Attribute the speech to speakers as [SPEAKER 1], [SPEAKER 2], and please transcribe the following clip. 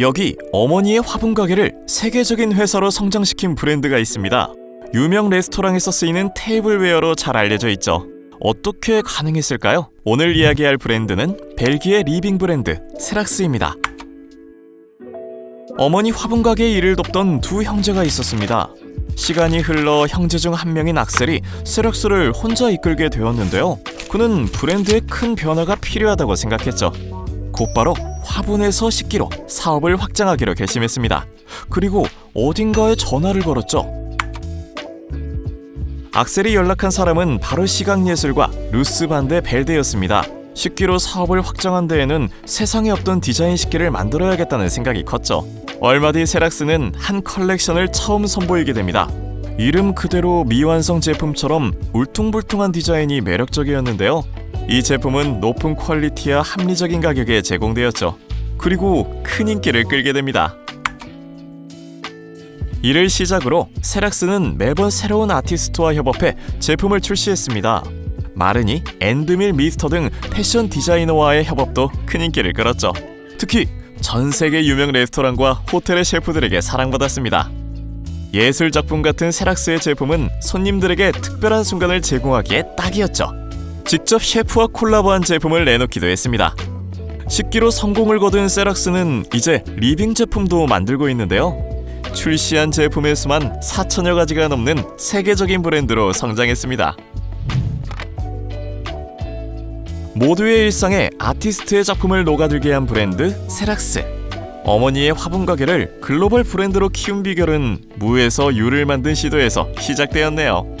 [SPEAKER 1] 여기 어머니의 화분 가게를 세계적인 회사로 성장시킨 브랜드가 있습니다. 유명 레스토랑에서 쓰이는 테이블웨어로 잘 알려져 있죠. 어떻게 가능했을까요? 오늘 이야기할 브랜드는 벨기에 리빙 브랜드 세락스입니다. 어머니 화분 가게 일을 돕던 두 형제가 있었습니다. 시간이 흘러 형제 중 한 명인 악셀이 세락스를 혼자 이끌게 되었는데요. 그는 브랜드에 큰 변화가 필요하다고 생각했죠. 곧바로 화분에서 식기로 사업을 확장하기로 결심했습니다. 그리고 어딘가에 전화를 걸었죠. 악셀이 연락한 사람은 바로 시각예술가 루스 반데 벨데였습니다. 식기로 사업을 확장한 데에는 세상에 없던 디자인 식기를 만들어야겠다는 생각이 컸죠. 얼마 뒤 세락스는 한 컬렉션을 처음 선보이게 됩니다. 이름 그대로 미완성 제품처럼 울퉁불퉁한 디자인이 매력적이었는데요. 이 제품은 높은 퀄리티와 합리적인 가격에 제공되었죠. 그리고 큰 인기를 끌게 됩니다. 이를 시작으로 세락스는 매번 새로운 아티스트와 협업해 제품을 출시했습니다. 마르니, 엔드밀 미스터 등 패션 디자이너와의 협업도 큰 인기를 끌었죠. 특히 전 세계 유명 레스토랑과 호텔의 셰프들에게 사랑받았습니다. 예술 작품 같은 세락스의 제품은 손님들에게 특별한 순간을 제공하기에 딱이었죠. 직접 셰프와 콜라보한 제품을 내놓기도 했습니다. 식기로 성공을 거둔 세락스는 이제 리빙 제품도 만들고 있는데요. 출시한 제품의 수만 4천여 가지가 넘는 세계적인 브랜드로 성장했습니다. 모두의 일상에 아티스트의 작품을 녹아들게 한 브랜드 세락스. 어머니의 화분 가게를 글로벌 브랜드로 키운 비결은 무에서 유를 만든 시도에서 시작되었네요.